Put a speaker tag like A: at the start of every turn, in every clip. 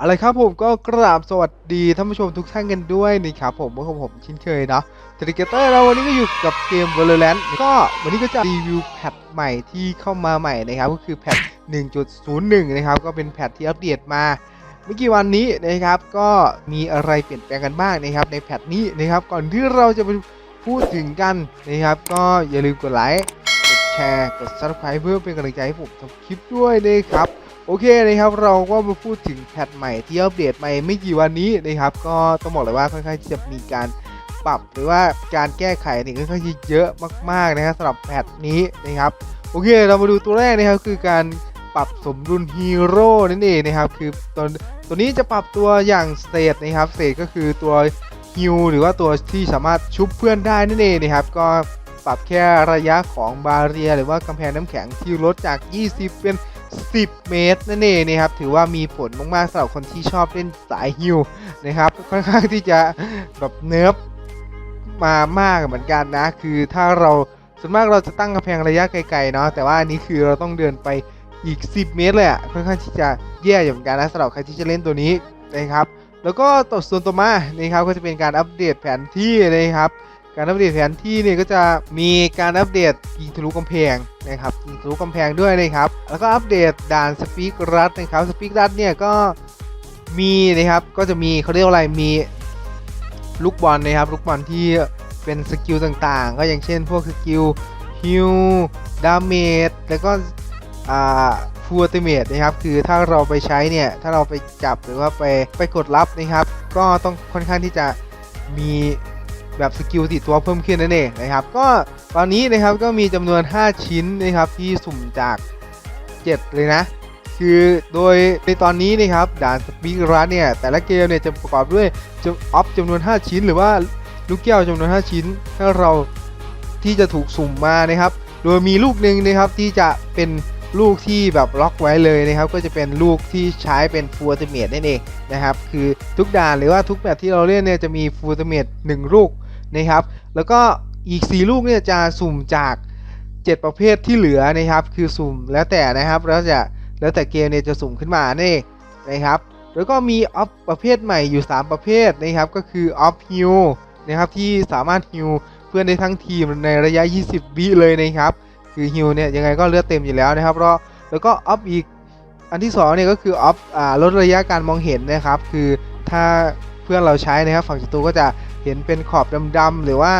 A: อาละครับผมก็กราบสวัสดีท่านผู้ชมทุกท่านกันด้วยนะครับผมเมื่อผมช่นเคยนะทริเกเตอร์เราวันนี้ก็อยู่กับเกม Valorant ก็วันนี้ก็จะรีวิวแพทใหม่ที่เข้ามาใหม่นะครับ ก็คือแพท 1.01 นะครับ ก็เป็นแพทที่อัปเดตมาไม่กี่วันนี้นะครับก็มีอะไรเปลี่ยนแปลงกันบ้างนะครับ ในแพทนี้นะครับ ก่อนที่เราจะไปพูดถึงกันนะครับ ก็อย่าลืมกดไลค์กดแชร์กด subscribe เพื่อเป็นกำลังใจให้ผมทำคลิปด้วยนะครับ โอเคนะครับเราก็มาพูดถึงแพทใหม่ที่อัปเดตใหม่ไม่กี่วันนี้นะครับ ก็ต้องบอกเลยว่าค่อนข้างจะมีการปรับหรือว่าการแก้ไขนี่ค่อนข้างที่เยอะมากๆนะครับสำหรับแพทนี้นะครับโอเคเรามาดูตัวแรกนะครับคือการปรับสมดุลฮีโร่นั่นเองนะครับคือตัวตัวนี้จะปรับตัวอย่างสเตทนะครับสเตทก็คือตัวฮิวหรือว่าตัวที่สามารถชุบเพื่อนได้นั่นเองนะครับ ก็ปรับแค่ระยะของบาเรีย หรือว่ากำแพงน้ำแข็งที่ลดจาก 20 เป็น 10 เมตรนั่นเองนะครับถือว่ามีผลมากๆสำหรับคนที่ชอบเล่นสายฮิวนะครับค่อนข้างที่จะแบบเนิร์ฟมามากเหมือนกันนะ คือถ้าเราส่วนมากเราจะตั้งกำแพงระยะไกลๆเนาะแต่ว่าอันนี้คือเราต้องเดินไปอีก 10 เมตรเลยอะค่อนข้างที่จะแย่อยู่เหมือนกันนะสำหรับใครที่จะเล่นตัวนี้นะครับแล้วก็ต่อส่วนต่อมานะครับก็จะเป็นการอัปเดตแผนที่นะครับ การอัปเดตแผนที่เนี่ยก็จะมีการอัปเดตยิงทะลุกำแพงนะครับยิงทะลุกำแพงด้วยนะครับ แล้วก็อัปเดตด่านสปีกรัดนะครับสปีกรัดเนี่ยก็มีนะครับก็จะมีเขาเรียกว่าอะไรมีลูกบอลนะครับลูกบอลที่เป็นสกิลต่างๆ ก็อย่างเช่นพวกสกิลฮิลดาเมจแล้วก็อ่าฟูลติเมตนะครับคือถ้าเราไปใช้เนี่ยถ้าเราไปจับหรือว่าไปไปกดรับนะครับ ก็ต้องค่อนข้างที่จะมี แบบสกิลติดตัวเพิ่มขึ้นนั่นเองนะครับ ก็ตอนนี้นะครับก็มีจำนวน 5 ชิ้นนะครับที่สุ่มจาก 7 เลยนะ คือโดยในตอนนี้นะครับด่านสปีกรันเนี่ยแต่ละเกมเนี่ยจะประกอบด้วยจออฟจำนวน 5 ชิ้น หรือว่าลูกแก้วจำนวน 5 ชิ้น ถ้าเราที่จะถูกสุ่มมานะครับ โดยมีลูกหนึ่งนะครับที่จะเป็นลูกที่แบบล็อกไว้เลยนะครับ ก็จะเป็นลูกที่ใช้เป็นฟูลติเมตนั่นเองนะครับ คือทุกด่านหรือว่าทุกแบบที่เราเล่นเนี่ยจะมีฟูลติเมตหนึ่งลูก นะครับ แล้วก็อีก 4 ลูกเนี่ยจะสุ่มจาก 7 ประเภทที่เหลือนะครับ คือสุ่มแล้วแต่นะครับ แล้วจะแล้วแต่เกมเนี่ยจะสุ่มขึ้นมาเนี่นเองนะครับ แล้วก็มีออฟประเภทใหม่อยู่ 3 ประเภทนะครับ ก็คือออฟฮิลนะครับที่สามารถฮิลเพื่อนได้ทั้งทีมในระยะ 20 วิเลยนะครับ คือฮิลเนี่ยยังไงก็เลือดเต็มอยู่แล้วนะครับแล้วแล้วก็ออฟอีกอันที่2เนี่ยก็คือออฟอ่าลดระยะการมองเห็นนะครับ คือถ้าเพื่อนเราใช้นะครับ ฝั่งศัตรูก็จะ เห็นเป็นขอบดำๆหรือว่า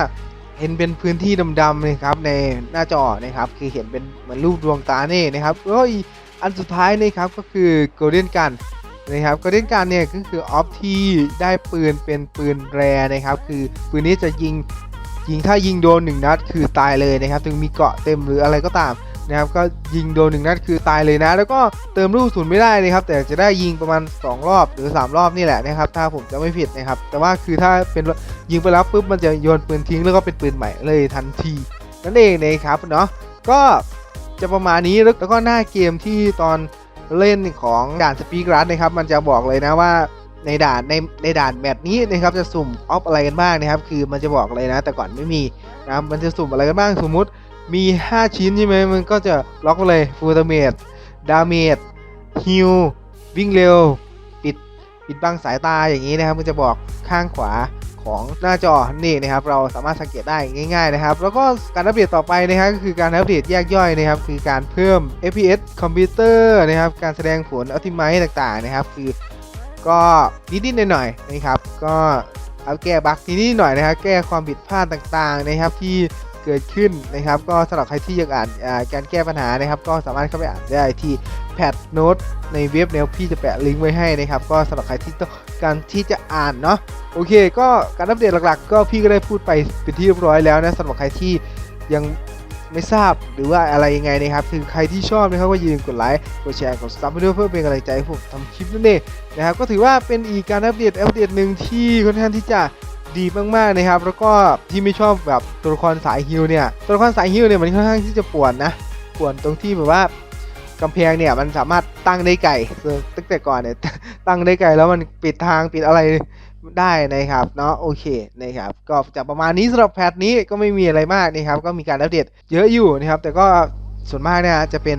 A: เห็นเป็นพื้นที่ดำๆนะครับในหน้าจอนะครับคือเห็นเป็นเหมือนรูปดวงตาเนี่นะครับแล้วอันสุดท้ายนะครับก็คือ Golden Gun นะครับ Golden Gun เนี่ยก็คือออฟที่ได้ปืนเป็นปืนแรนะครับคือปืนนี้จะยิงยิงถ้ายิงโดนหนึ่งนัดคือตายเลยนะครับถึงมีเกาะเต็มหรืออะไรก็ตาม นะครับก็ยิงโดนหนึ่งนัดคือตายเลยนะ แล้วก็เติมลูกศูนย์ไม่ได้นะครับ แต่จะได้ยิงประมาณ 2 รอบหรือ 3 รอบนี่แหละนะครับ ถ้าผมจะไม่ผิดนะครับ แต่ว่าคือถ้าเป็นยิงไปแล้วปุ๊บมันจะโยนปืนทิ้งแล้วก็เป็นปืนใหม่เลยทันทีนั่นเองนะครับเนาะก็จะประมาณนี้แล้วก็หน้าเกมที่ตอนเล่นของด่านสปีกรัสนะครับ มันจะบอกเลยนะว่าในด่านในในด่านแมตช์นี้นะครับจะสุ่มออฟอะไรกันบ้างนะครับ คือมันจะบอกเลยนะ แต่ก่อนไม่มีนะครับมันจะสุ่มอะไรกันบ้างสมมุติ มี 5 ชิ้นใช่ไหมมันก็จะล็อกเลยฟูลเมดดาเมจฮิลวิ่งเร็ว ปิดปิดบังสายตาอย่างนี้นะครับ มันจะบอกข้างขวาของหน้าจอนี่นะครับ เราสามารถสังเกตได้ง่ายๆนะครับ แล้วก็การอัปเดตต่อไปนะครับก็คือการอัปเดตแยกย่อยนะครับ คือการเพิ่ม FPS คอมพิวเตอร์นะครับ การแสดงผลอัลติไมต์ต่างๆนะครับ คือก็นิดๆหน่อยๆนะครับ ก็เอาแก้บั๊กนิดๆหน่อยนะครับ แก้ความผิดพลาดต่างๆนะครับที่ เกิดขึ้นนะครับ ก็สำหรับใครที่อยากอ่านการแก้ปัญหานะครับ ก็สามารถเข้าไปอ่านได้ที่แพทโน้ตในเว็บเนวพี่จะแปะลิงก์ไว้ให้นะครับ ก็สำหรับใครที่ต้องการที่จะอ่านเนาะโอเค ก็การอัปเดตหลักๆ ก็พี่ก็ได้พูดไปเป็นที่เรียบร้อยแล้วนะสำหรับใครที่ยังไม่ทราบหรือว่าอะไรยังไงนะครับคือใครที่ชอบนะครับก็อย่าลืมกดไลค์กดแชร์กดซับไปด้วยเพื่อเป็นกำลังใจให้ผมทำคลิปนั่นเองนะครับก็ถือว่าเป็นอีกการอัปเดตอัปเดตหนึ่งที่ค่อนข้างที่จะ ดีมากๆนะครับ แล้วก็ที่ไม่ชอบแบบตัวละครสายฮิลเนี่ย ตัวละครสายฮิลเนี่ยมันค่อนข้างที่จะปวนนะปวนตรงที่แบบว่ากำแพงเนี่ยมันสามารถตั้งได้ไกลตั้งแต่ก่อนเนี่ยตั้งได้ไกลแล้วมันปิดทางปิดอะไรได้นะครับเนาะโอเคนะครับก็จะประมาณนี้สำหรับแพทนี้ก็ไม่มีอะไรมากนะครับก็มีการอัปเดตเยอะอยู่นะครับแต่ก็ส่วนมากเนี่ยจะเป็น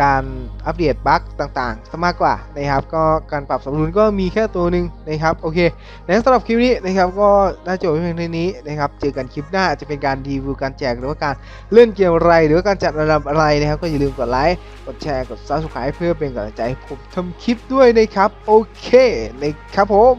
A: การอัปเดตบั๊กต่างๆซะมากกว่านะครับ ก็การปรับสมดุลก็มีแค่ตัวหนึ่งนะครับโอเคในสำหรับคลิปนี้นะครับก็น่าจบเพียงเท่านี้นะครับเจอกันคลิปหน้าจะเป็นการรีวิวการแจกหรือว่าการเล่นเกมอะไร หรือว่าการจัดระดับอะไรนะครับ ก็อย่าลืมกดไลค์กดแชร์กด subscribe เพื่อเป็นกำลังใจให้ผมทำคลิปด้วยนะครับโอเคนะครับผม